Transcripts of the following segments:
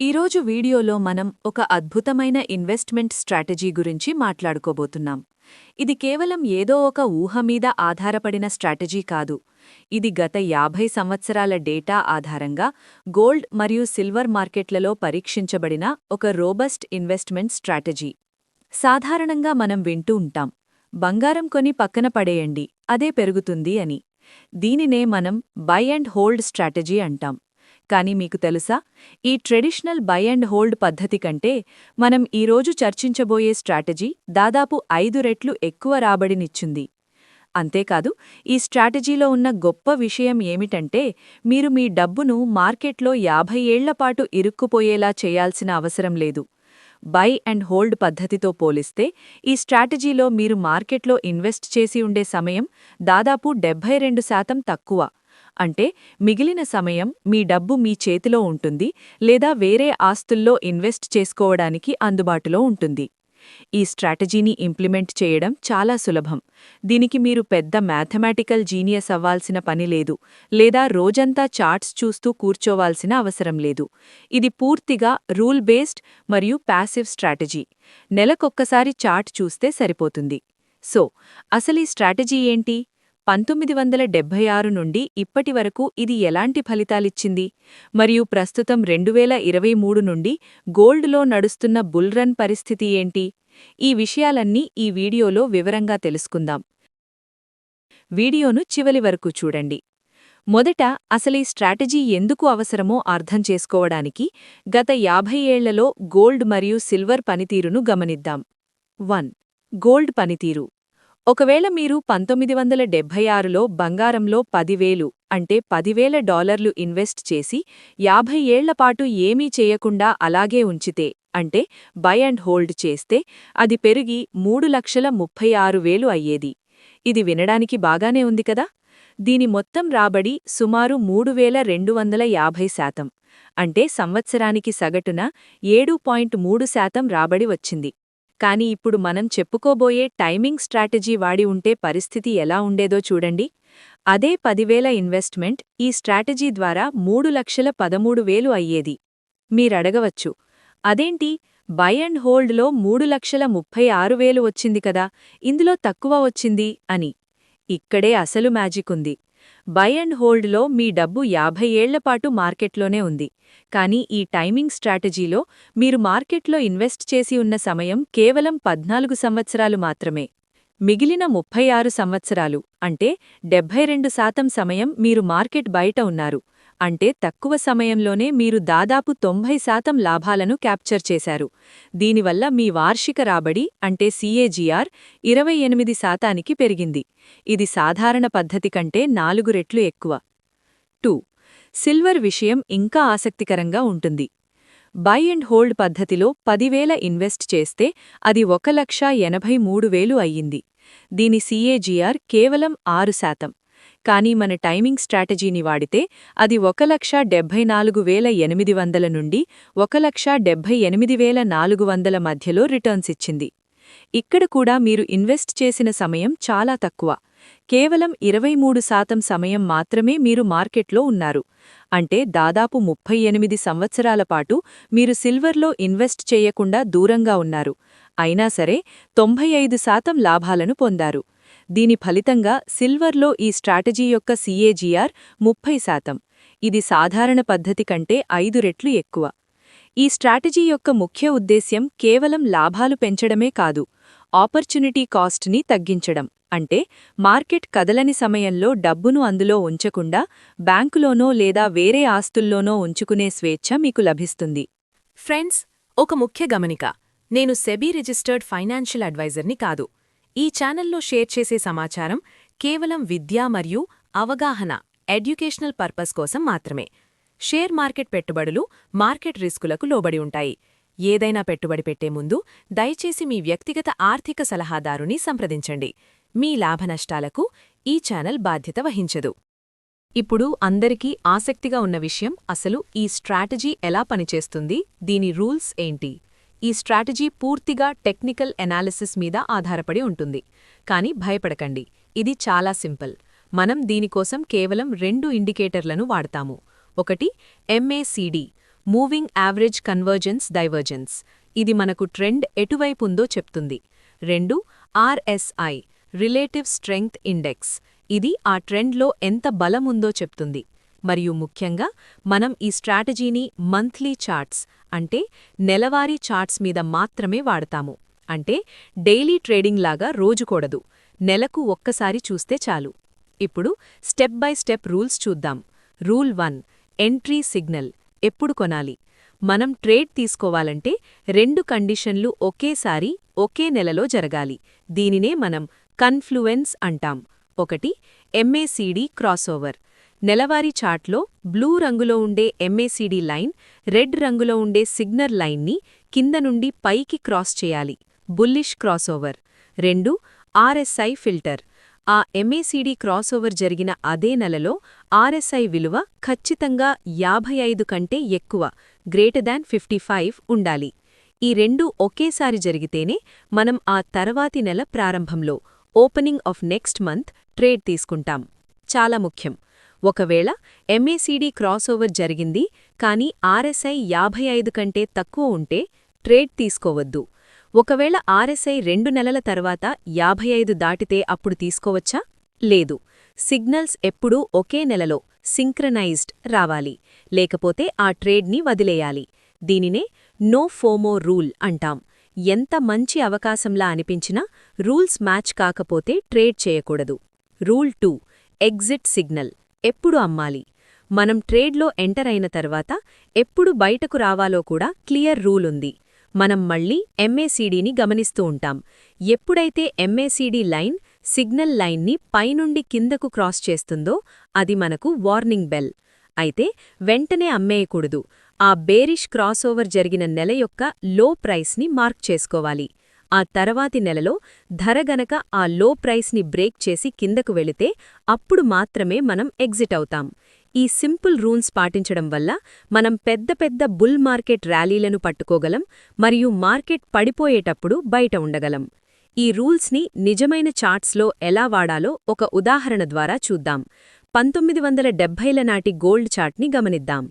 ఈరోజు వీడియోలో మనం ఒక అద్భుతమైన ఇన్వెస్ట్మెంట్ స్ట్రాటజీ గురించి మాట్లాడుకోబోతున్నాం. ఇది కేవలం ఏదో ఒక ఊహ మీద ఆధారపడిన స్ట్రాటజీ కాదు. ఇది గత యాభై సంవత్సరాల డేటా ఆధారంగా గోల్డ్ మరియు సిల్వర్ మార్కెట్లలో పరీక్షించబడిన ఒక రోబస్ట్ ఇన్వెస్ట్మెంట్ స్ట్రాటజీ. సాధారణంగా మనం వింటూ ఉంటాం బంగారం కొని పక్కన పడేయండి అదే పెరుగుతుంది అని. దీనినే మనం బై అండ్ హోల్డ్ స్ట్రాటజీ అంటాం. కానీ మీకు తెలుసా? ఈ ట్రెడిషనల్ బై అండ్ హోల్డ్ పద్ధతి కంటే మనం ఈరోజు చర్చించబోయే స్ట్రాటజీ దాదాపు ఐదు రెట్లు ఎక్కువ రాబడినిచ్చింది. అంతేకాదు ఈ స్ట్రాటజీలో ఉన్న గొప్ప విషయం ఏమిటంటే మీరు మీ డబ్బును మార్కెట్లో యాభై ఏళ్ళపాటు ఇరుక్కుపోయేలా చేయాల్సిన అవసరం లేదు. బై అండ్ హోల్డ్ పద్ధతితో పోలిస్తే ఈ స్ట్రాటజీలో మీరు మార్కెట్లో ఇన్వెస్ట్ చేసి ఉండే సమయం దాదాపు డెబ్బై రెండు శాతం తక్కువ. అంటే మిగిలిన సమయం మీ డబ్బు మీ చేతిలో ఉంటుంది లేదా వేరే ఆస్తుల్లో ఇన్వెస్ట్ చేసుకోవడానికి అందుబాటులో ఉంటుంది. ఈ స్ట్రాటజీని ఇంప్లిమెంట్ చేయడం చాలా సులభం. దీనికి మీరు పెద్ద మ్యాథమెటికల్ జీనియస్ అవ్వాల్సిన పని లేదు లేదా రోజంతా చార్ట్స్ చూస్తూ కూర్చోవాల్సిన అవసరం లేదు. ఇది పూర్తిగా రూల్ బేస్డ్ మరియు ప్యాసివ్ స్ట్రాటజీ. నెలకొక్కసారి చార్ట్ చూస్తే సరిపోతుంది. సో అసలీ స్ట్రాటజీ ఏంటి? పంతొమ్మిది వందల డెబ్బై ఆరు నుండి ఇప్పటి వరకు ఇది ఎలాంటి ఫలితాలిచ్చింది? మరియు ప్రస్తుతం రెండువేల ఇరవై మూడు నుండి గోల్డ్లో నడుస్తున్న బుల్రన్ పరిస్థితి ఏంటి? ఈ విషయాలన్నీ ఈ వీడియోలో వివరంగా తెలుసుకుందాం. వీడియోను చివరి వరకు చూడండి. మొదట అసలీ స్ట్రాటజీ ఎందుకు అవసరమో అర్థం చేసుకోవడానికి గత యాభై ఏళ్ళలో గోల్డ్ మరియు సిల్వర్ పనితీరును గమనిద్దాం. వన్. గోల్డ్ పనితీరు. ఒకవేళ మీరు పంతొమ్మిది వందల డెబ్భై ఆరులో బంగారంలో పదివేలు అంటే పదివేల డాలర్లు ఇన్వెస్ట్ చేసి యాభై ఏళ్ళపాటు ఏమీ చేయకుండా అలాగే ఉంచితే అంటే బై అండ్ హోల్డ్ చేస్తే అది పెరిగి మూడు లక్షల ముప్పై ఆరు వేలు అయ్యేది. ఇది వినడానికి బాగానే ఉంది కదా? దీని మొత్తం రాబడి సుమారు మూడు వేల రెండు వందల యాభై శాతం అంటే సంవత్సరానికి సగటున ఏడు పాయింట్ మూడు శాతం రాబడి వచ్చింది. కానీ ఇప్పుడు మనం చెప్పుకోబోయే టైమింగ్ స్ట్రాటజీ వాడి ఉంటే పరిస్థితి ఎలా ఉండేదో చూడండి. అదే పదివేల ఇన్వెస్ట్మెంట్ ఈ స్ట్రాటజీ ద్వారా మూడు లక్షల పదమూడు వేలు అయ్యేది. మీరడగవచ్చు. అదేంటి? బై అండ్ హోల్డ్లో మూడు లక్షల ముప్పై ఆరు వేలు వచ్చింది కదా ఇందులో తక్కువ వచ్చింది అని. ఇక్కడే అసలు మ్యాజిక్ ఉంది. బై అండ్ హోల్డ్లో మీ డబ్బు యాభై ఏళ్ళపాటు మార్కెట్లోనే ఉంది. కానీ ఈ టైమింగ్ స్ట్రాటజీలో మీరు మార్కెట్లో ఇన్వెస్ట్ చేసి ఉన్న సమయం కేవలం పద్నాలుగు సంవత్సరాలు మాత్రమే. మిగిలిన ముప్పై ఆరు సంవత్సరాలు అంటే డెబ్బై రెండు శాతం సమయం మీరు మార్కెట్ బయట ఉన్నారు. అంటే తక్కువ సమయంలోనే మీరు దాదాపు తొంభై శాతం లాభాలను క్యాప్చర్ చేశారు. దీనివల్ల మీ వార్షిక రాబడి అంటే సీఏజీఆర్ ఇరవై ఎనిమిది శాతానికి పెరిగింది. ఇది సాధారణ పద్ధతి కంటే నాలుగు రెట్లు ఎక్కువ. టూ. సిల్వర్ విషయం ఇంకా ఆసక్తికరంగా ఉంటుంది. బై అండ్ హోల్డ్ పద్ధతిలో పదివేల ఇన్వెస్ట్ చేస్తే అది ఒక లక్ష ఎనభై మూడు వేలు అయ్యింది. దీని సీఏజీఆర్ కేవలం ఆరు శాతం. కానీ మన టైమింగ్ స్ట్రాటజీని వాడితే అది ఒక లక్ష డెబ్బై నాలుగు వేల ఎనిమిది వందల నుండి ఒక లక్ష డెబ్బై ఎనిమిది వేల నాలుగు వందల మధ్యలో రిటర్న్స్ ఇచ్చింది. ఇక్కడ కూడా మీరు ఇన్వెస్ట్ చేసిన సమయం చాలా తక్కువ. కేవలం ఇరవై మూడు శాతం సమయం మాత్రమే మీరు మార్కెట్లో ఉన్నారు. అంటే దాదాపు ముప్పై ఎనిమిది సంవత్సరాల పాటు మీరు సిల్వర్లో ఇన్వెస్ట్ చేయకుండా దూరంగా ఉన్నారు. అయినా సరే తొంభై ఐదు శాతం లాభాలను పొందారు. దీని ఫలితంగా సిల్వర్లో ఈ స్ట్రాటజీ యొక్క సీఏజీఆర్ ముప్పై శాతం. ఇది సాధారణ పద్ధతి కంటే ఐదు రెట్లు ఎక్కువ. ఈ స్ట్రాటజీ యొక్క ముఖ్య ఉద్దేశ్యం కేవలం లాభాలు పెంచడమే కాదు ఆపర్చునిటీ కాస్ట్ని తగ్గించడం. అంటే మార్కెట్ కదలని సమయంలో డబ్బును అందులో ఉంచకుండా బ్యాంకులోనో లేదా వేరే ఆస్తుల్లోనో ఉంచుకునే స్వేచ్ఛ మీకు లభిస్తుంది. ఫ్రెండ్స్ ఒక ముఖ్య గమనిక. నేను సెబీ రిజిస్టర్డ్ ఫైనాన్షియల్ అడ్వైజర్ని కాదు. ఈ ఛానల్లో షేర్ చేసే సమాచారం కేవలం విద్య మరియు అవగాహన ఎడ్యుకేషనల్ పర్పస్ కోసం మాత్రమే. షేర్ మార్కెట్ పెట్టుబడులు మార్కెట్ రిస్కులకు లోబడి ఉంటాయి. ఏదైనా పెట్టుబడి పెట్టే ముందు దయచేసి మీ వ్యక్తిగత ఆర్థిక సలహాదారుని సంప్రదించండి. మీ లాభనష్టాలకు ఈ ఛానల్ బాధ్యత వహించదు. ఇప్పుడు అందరికీ ఆసక్తిగా ఉన్న విషయం అసలు ఈ స్ట్రాటజీ ఎలా పనిచేస్తుంది? దీని రూల్స్ ఏంటి? ఈ స్ట్రాటజీ పూర్తిగా టెక్నికల్ ఎనాలిసిస్ మీద ఆధారపడి ఉంటుంది. కానీ భయపడకండి ఇది చాలా సింపుల్. మనం దీనికోసం కేవలం రెండు ఇండికేటర్లను వాడతాము. ఒకటి MACD moving average convergence divergence. ఇది మనకు ట్రెండ్ ఎటువైపు ఉందో చెప్తుంది. రెండు ఆర్ఎస్ఐ రిలేటివ్ స్ట్రెంగ్త్ ఇండెక్స్. ఇది ఆ ట్రెండ్లో ఎంత బలం ఉందో చెప్తుంది. మరియు ముఖ్యంగా మనం ఈ స్ట్రాటజీని మంత్లీ చార్ట్స్ అంటే నెలవారీ చార్ట్స్ మీద మాత్రమే వాడతాము. అంటే డైలీ ట్రేడింగ్ లాగా రోజుకూడదు నెలకు ఒక్కసారి చూస్తే చాలు. ఇప్పుడు స్టెప్ బై స్టెప్ రూల్స్ చూద్దాం. Rule one entry signal. ఎప్పుడు కొనాలి? మనం ట్రేడ్ తీసుకోవాలంటే రెండు కండిషన్లు ఒకేసారి ఒకే నెలలో జరగాలి. దీనినే మనం కన్ఫ్లుయెన్స్ అంటాం. ఒకటి ఎంఏసీడీ క్రాస్ఓవర్ నెలవారీ చార్ట్లో బ్లూ రంగులో ఉండే ఎంఏసీడీ లైన్ రెడ్ రంగులో ఉండే సిగ్నర్ లైన్ని కింద నుండి పైకి క్రాస్ చేయాలి. బుల్లిష్ క్రాస్ఓవర్ రెండు ఆర్ఎస్ఐ ఫిల్టర్. ఆ ఎంఏసీడీ క్రాస్ఓవర్ జరిగిన అదే నెలలో ఆర్ఎస్ఐ విలువ ఖచ్చితంగా యాభై ఐదు కంటే ఎక్కువ గ్రేటర్ దాన్ ఫిఫ్టీ ఫైవ్ ఉండాలి. ఈ రెండూ ఒకేసారి జరిగితేనే మనం ఆ తర్వాతి నెల ప్రారంభంలో opening of next month trade తీసుకుంటాం. చాలా ముఖ్యం. ఒకవేళ ఎంఏసీడీ క్రాస్ఓవర్ జరిగింది కానీ ఆర్ఎస్ఐ యాభై ఐదు కంటే తక్కువ ఉంటే ట్రేడ్ తీసుకోవద్దు. ఒకవేళ ఆర్ఎస్ఐ రెండు నెలల తర్వాత యాభై ఐదు దాటితే అప్పుడు తీసుకోవచ్చా? లేదు. సిగ్నల్స్ ఎప్పుడూ ఒకే నెలలో సింక్రనైజ్డ్ రావాలి. లేకపోతే ఆ ట్రేడ్ని వదిలేయాలి. దీనినే నో ఫోమో రూల్ అంటాం. ఎంత మంచి అవకాశంలా అనిపించినా రూల్స్ మ్యాచ్ కాకపోతే ట్రేడ్ చేయకూడదు. Rule two exit signal. ఎప్పుడు అమ్మాలి? మనం ట్రేడ్లో ఎంటర్ అయిన తర్వాత ఎప్పుడు బయటకు రావాలో కూడా క్లియర్ రూల్ ఉంది. మనం మళ్ళీ ఎంఏసీడీని గమనిస్తూ ఉంటాం. ఎప్పుడైతే ఎంఏసీడీ లైన్ సిగ్నల్ లైన్ని పైనుండి కిందకు క్రాస్ చేస్తుందో అది మనకు వార్నింగ్ బెల్. అయితే వెంటనే అమ్మేయకూడదు. ఆ బేరిష్ క్రాస్ఓవర్ జరిగిన నెల యొక్క లో ప్రైస్ని మార్క్ చేసుకోవాలి. ఆ తర్వాతి నెలలో ధర గనక ఆ లో ప్రైస్ని బ్రేక్ చేసి కిందకు వెళితే అప్పుడు మాత్రమే మనం ఎగ్జిట్ అవుతాం. ఈ సింపుల్ రూల్స్ పాటించడం వల్ల మనం పెద్ద పెద్ద బుల్ మార్కెట్ ర్యాలీలను పట్టుకోగలం మరియు మార్కెట్ పడిపోయేటప్పుడు బయట ఉండగలం. ఈ రూల్స్ని నిజమైన చార్ట్స్లో ఎలా వాడాలో ఒక ఉదాహరణ ద్వారా చూద్దాం. పంతొమ్మిది వందల డెబ్భైల నాటి గోల్డ్ చార్ట్ని గమనిద్దాం.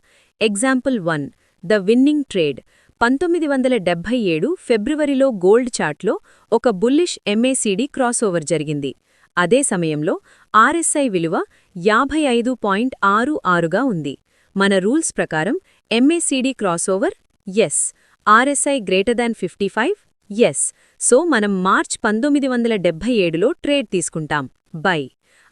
Example one the winning trade. పంతొమ్మిది వందల డెబ్భై ఏడు ఫిబ్రవరిలో గోల్డ్ చార్ట్లో ఒక బుల్లిష్ ఎంఏసీడీ క్రాస్ఓవర్ జరిగింది. అదే సమయంలో ఆర్ఎస్ఐ విలువ యాభై ఐదు పాయింట్ ఆరు ఆరుగా ఉంది. మన రూల్స్ ప్రకారం MACD crossover yes RSI greater than fifty five yes so మనం మార్చ్ పంతొమ్మిది వందల డెబ్భై ఏడులో ట్రేడ్ తీసుకుంటాం. బై.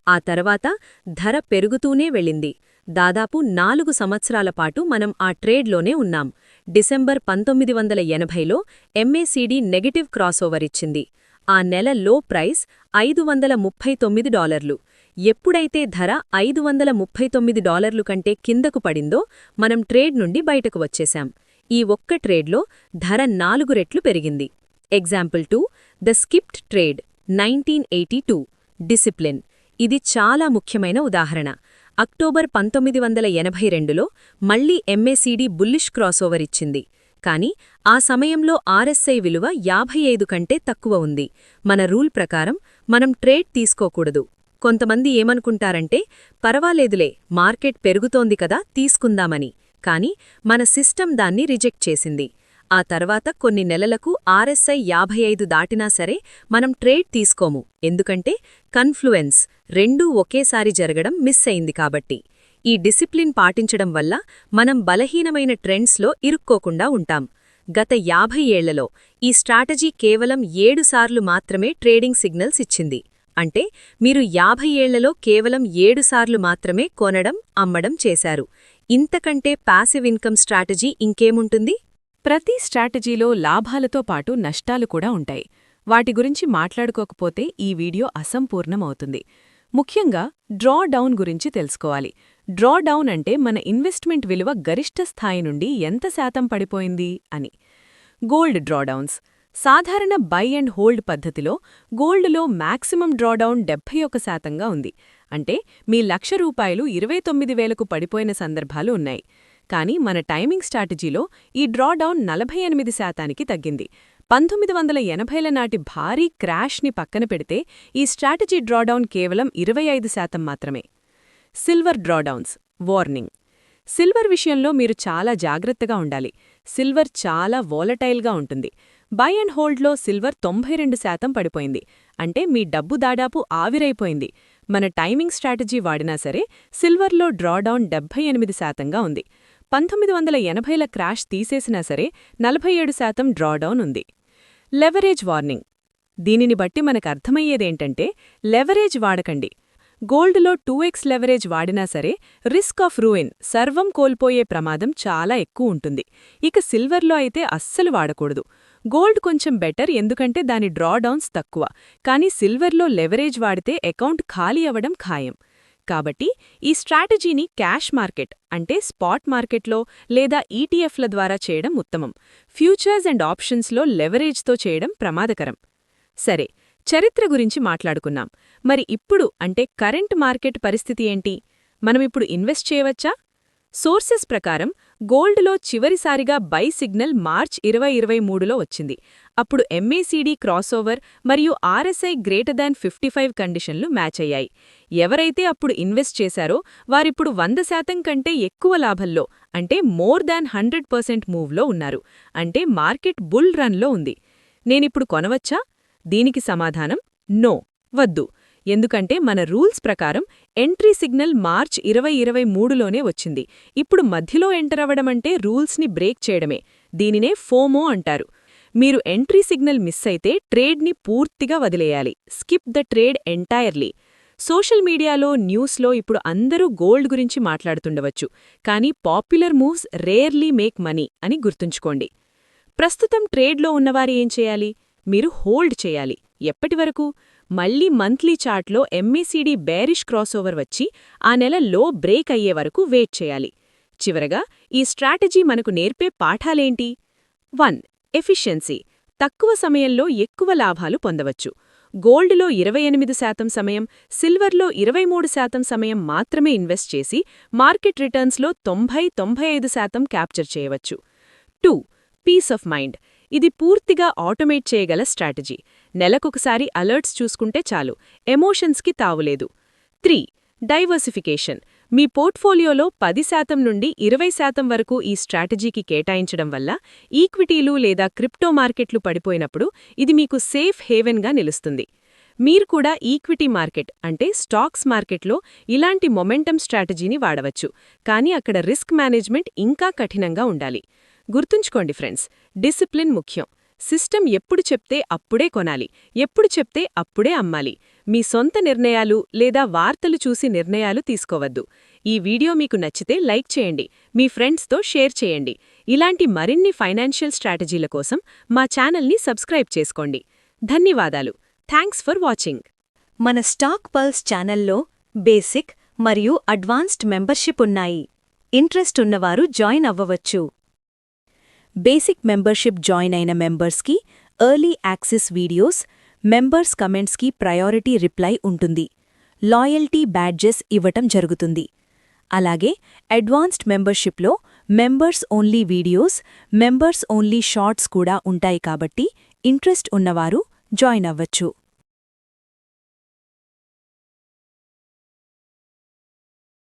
ఆ తర్వాత ధర పెరుగుతూనే వెళ్ళింది. దాదాపు నాలుగు సంవత్సరాల పాటు మనం ఆ ట్రేడ్లోనే ఉన్నాం. డిసెంబర్ పంతొమ్మిది వందల ఎనభైలో ఎంఏసీడీ నెగటివ్ క్రాస్ఓవర్ ఇచ్చింది. ఆ నెల లో ప్రైస్ ఐదు వందల ముప్పై తొమ్మిది డాలర్లు. ఎప్పుడైతే ధర ఐదు వందల ముప్పై తొమ్మిది డాలర్లు కంటే కిందకు పడిందో మనం ట్రేడ్ నుండి బయటకు వచ్చేశాం. ఈ ఒక్క ట్రేడ్లో ధర నాలుగు రెట్లు పెరిగింది. Example two the skipped trade nineteen eighty two. Discipline. ఇది చాలా ముఖ్యమైన ఉదాహరణ. అక్టోబర్ పంతొమ్మిది వందల ఎనభై రెండులో మళ్ళీ ఎంఏసీడీ బుల్లిష్ క్రాస్ఓవర్ ఇచ్చింది. కాని ఆ సమయంలో ఆర్ఎస్ఐ విలువ యాభై ఐదు కంటే తక్కువ ఉంది. మన రూల్ ప్రకారం మనం ట్రేడ్ తీసుకోకూడదు. కొంతమంది ఏమనుకుంటారంటే పర్వాలేదులే మార్కెట్ పెరుగుతోంది కదా తీసుకుందామని. కాని మన సిస్టమ్ దాన్ని రిజెక్ట్ చేసింది. ఆ తర్వాత కొన్ని నెలలకు ఆర్ఎస్ఐ యాభై ఐదు దాటినా సరే మనం ట్రేడ్ తీసుకోము. ఎందుకంటే కన్ఫ్లుయెన్స్ రెండూ ఒకేసారి జరగడం మిస్ అయింది కాబట్టి. ఈ డిసిప్లిన్ పాటించడం వల్ల మనం బలహీనమైన ట్రెండ్స్లో ఇరుక్కోకుండా ఉంటాం. గత యాభై ఏళ్ళలో ఈ స్ట్రాటజీ కేవలం ఏడుసార్లు మాత్రమే ట్రేడింగ్ సిగ్నల్స్ ఇచ్చింది. అంటే మీరు యాభై ఏళ్ళలో కేవలం ఏడుసార్లు మాత్రమే కొనడం అమ్మడం చేశారు. ఇంతకంటే పాసివ్ ఇన్కమ్ స్ట్రాటజీ ఇంకేముంటుంది? ప్రతి స్ట్రాటజీలో లాభాలతో పాటు నష్టాలు కూడా ఉంటాయి. వాటి గురించి మాట్లాడుకోకపోతే ఈ వీడియో అసంపూర్ణమవుతుంది. ముఖ్యంగా డ్రా డౌన్ గురించి తెలుసుకోవాలి. డ్రా డౌన్ అంటే మన ఇన్వెస్ట్మెంట్ విలువ గరిష్ట స్థాయి నుండి ఎంత శాతం పడిపోయింది అని. Gold drawdowns. సాధారణ బై అండ్ హోల్డ్ పద్ధతిలో గోల్డ్లో మాక్సిమం డ్రాడౌన్ డెబ్బై ఒక శాతంగా ఉంది. అంటే మీ లక్ష రూపాయలు ఇరవై తొమ్మిది వేలకు పడిపోయిన సందర్భాలు ఉన్నాయి. కానీ మన టైమింగ్ స్ట్రాటజీలో ఈ డ్రాడౌన్ నలభై ఎనిమిది శాతానికి తగ్గింది. పంతొమ్మిది వందల ఎనభైల నాటి భారీ క్రాష్ని పక్కన పెడితే ఈ స్ట్రాటజీ డ్రాడౌన్ కేవలం ఇరవై ఐదు శాతం మాత్రమే. Silver drawdowns warning. సిల్వర్ విషయంలో మీరు చాలా జాగ్రత్తగా ఉండాలి. సిల్వర్ చాలా వోలటైల్గా ఉంటుంది. బై అండ్ హోల్డ్లో సిల్వర్ తొంభై రెండు శాతం పడిపోయింది. అంటే మీ డబ్బు దాదాపు ఆవిరైపోయింది. మన టైమింగ్ స్ట్రాటజీ వాడినా సరే సిల్వర్లో డ్రాడౌన్ డెబ్బై ఎనిమిది శాతంగా ఉంది. పంతొమ్మిది వందల ఎనభైల క్రాష్ తీసేసినా సరే నలభై ఏడు శాతం డ్రాడౌన్ ఉంది. Leverage warning. దీనిని బట్టి మనకు అర్థమయ్యేదేంటంటే లెవరేజ్ వాడకండి. గోల్డ్లో టూ ఎక్స్ లెవరేజ్ వాడినా సరే రిస్క్ ఆఫ్ రూయిన్ సర్వం కోల్పోయే ప్రమాదం చాలా ఎక్కువ ఉంటుంది. ఇక సిల్వర్లో అయితే అస్సలు వాడకూడదు. గోల్డ్ కొంచెం బెటర్ ఎందుకంటే దాని డ్రాడౌన్స్ తక్కువ. కానీ సిల్వర్లో లెవరేజ్ వాడితే అకౌంట్ ఖాళీ అవ్వడం ఖాయం. కాబట్టి ఈ స్ట్రాటజీని క్యాష్ మార్కెట్ అంటే స్పాట్ మార్కెట్లో లేదా ఈటీఎఫ్ల ద్వారా చేయడం ఉత్తమం. ఫ్యూచర్స్ అండ్ ఆప్షన్స్లో లెవరేజ్తో చేయడం ప్రమాదకరం. సరే చరిత్ర గురించి మాట్లాడుకున్నాం. మరి ఇప్పుడు అంటే కరెంట్ మార్కెట్ పరిస్థితి ఏంటి? మనమిప్పుడు ఇన్వెస్ట్ చేయవచ్చా? సోర్సెస్ ప్రకారం గోల్డ్లో చివరిసారిగా బై సిగ్నల్ మార్చ్ ఇరవై ఇరవై మూడులో వచ్చింది. అప్పుడు ఎంఏసీడీ క్రాస్ఓవర్ మరియు RSI greater than fifty five కండిషన్లు మ్యాచ్ అయ్యాయి. ఎవరైతే అప్పుడు ఇన్వెస్ట్ చేశారో వారిప్పుడు వంద శాతం కంటే ఎక్కువ లాభంలో అంటే మోర్ దాన్ హండ్రెడ్ పర్సెంట్ మూవ్లో ఉన్నారు. అంటే మార్కెట్ బుల్ రన్లో ఉంది. నేనిప్పుడు కొనవచ్చా? దీనికి సమాధానం నో వద్దు. ఎందుకంటే మన రూల్స్ ప్రకారం ఎంట్రీ సిగ్నల్ మార్చ్ ఇరవై ఇరవై మూడులోనే వచ్చింది. ఇప్పుడు మధ్యలో ఎంటర్ అవ్వడమంటే రూల్స్ని బ్రేక్ చేయడమే. దీనినే ఫోమో అంటారు. మీరు ఎంట్రీ సిగ్నల్ మిస్ అయితే ట్రేడ్ని పూర్తిగా వదిలేయాలి. Skip the trade entirely. Social మీడియాలో న్యూస్లో ఇప్పుడు అందరూ గోల్డ్ గురించి మాట్లాడుతుండవచ్చు. కానీ popular moves rarely make money అని గుర్తుంచుకోండి. ప్రస్తుతం ట్రేడ్లో ఉన్నవారు ఏం చేయాలి? మీరు హోల్డ్ చేయాలి. ఎప్పటివరకు మళ్ళీ మంత్లీ చార్ట్లో ఎంఏసీడీ బేరిష్ క్రాస్ఓవర్ వచ్చి ఆ నెల లో బ్రేక్ అయ్యే వరకు వెయిట్ చేయాలి. చివరగా ఈ స్ట్రాటజీ మనకు నేర్పే పాఠాలేంటి? One efficiency. తక్కువ సమయంలో ఎక్కువ లాభాలు పొందవచ్చు. గోల్డ్లో ఇరవై ఎనిమిది శాతం సమయం సిల్వర్లో ఇరవై మూడు శాతం సమయం మాత్రమే ఇన్వెస్ట్ చేసి మార్కెట్ రిటర్న్స్లో తొంభై తొంభై ఐదు శాతం క్యాప్చర్ చేయవచ్చు. Two peace of mind. ఇది పూర్తిగా ఆటోమేట్ చేయగల స్ట్రాటజీ. నెలకొకసారి అలర్ట్స్ చూసుకుంటే చాలు. ఎమోషన్స్కి తావులేదు. Three diversification. మీ పోర్ట్ఫోలియోలో పది శాతం నుండి ఇరవై శాతం వరకు ఈ స్ట్రాటజీకి కేటాయించడం వల్ల ఈక్విటీలు లేదా క్రిప్టో మార్కెట్లు పడిపోయినప్పుడు ఇది మీకు సేఫ్ హేవెన్గా నిలుస్తుంది. మీరు కూడా ఈక్విటీ మార్కెట్ అంటే స్టాక్స్ మార్కెట్లో ఇలాంటి మొమెంటం స్ట్రాటజీని వాడవచ్చు కానీ అక్కడ రిస్క్ మేనేజ్మెంట్ ఇంకా కఠినంగా ఉండాలి. గుర్తుంచుకోండి ఫ్రెండ్స్ డిసిప్లిన్ ముఖ్యం. సిస్టమ్ ఎప్పుడు చెప్తే అప్పుడే కొనాలి ఎప్పుడు చెప్తే అప్పుడే అమ్మాలి. మీ సొంత నిర్ణయాలు లేదా వార్తలు చూసి నిర్ణయాలు తీసుకోవద్దు. ఈ వీడియో మీకు నచ్చితే లైక్ చేయండి మీ ఫ్రెండ్స్తో షేర్ చేయండి. ఇలాంటి మరిన్ని ఫైనాన్షియల్ స్ట్రాటజీల కోసం మా ఛానల్ని సబ్స్క్రైబ్ చేసుకోండి. ధన్యవాదాలు. Thanks for watching. మన స్టాక్ పల్స్ ఛానల్లో బేసిక్ మరియు అడ్వాన్స్డ్ మెంబర్షిప్ ఉన్నాయి. ఇంట్రెస్ట్ ఉన్నవారు జాయిన్ అవ్వవచ్చు. బేసిక్ మెంబర్షిప్ జాయిన్ అయిన మెంబర్స్కి ఎర్లీ యాక్సెస్ వీడియోస్ మెంబర్స్ కమెంట్స్కి ప్రయారిటీ రిప్లై ఉంటుంది. లాయల్టీ బ్యాడ్జెస్ ఇవ్వటం జరుగుతుంది. అలాగే advanced మెంబర్షిప్లో members only videos members only shorts కూడా ఉంటాయి కాబట్టి ఇంట్రెస్ట్ ఉన్నవారు జాయిన్ అవ్వచ్చు.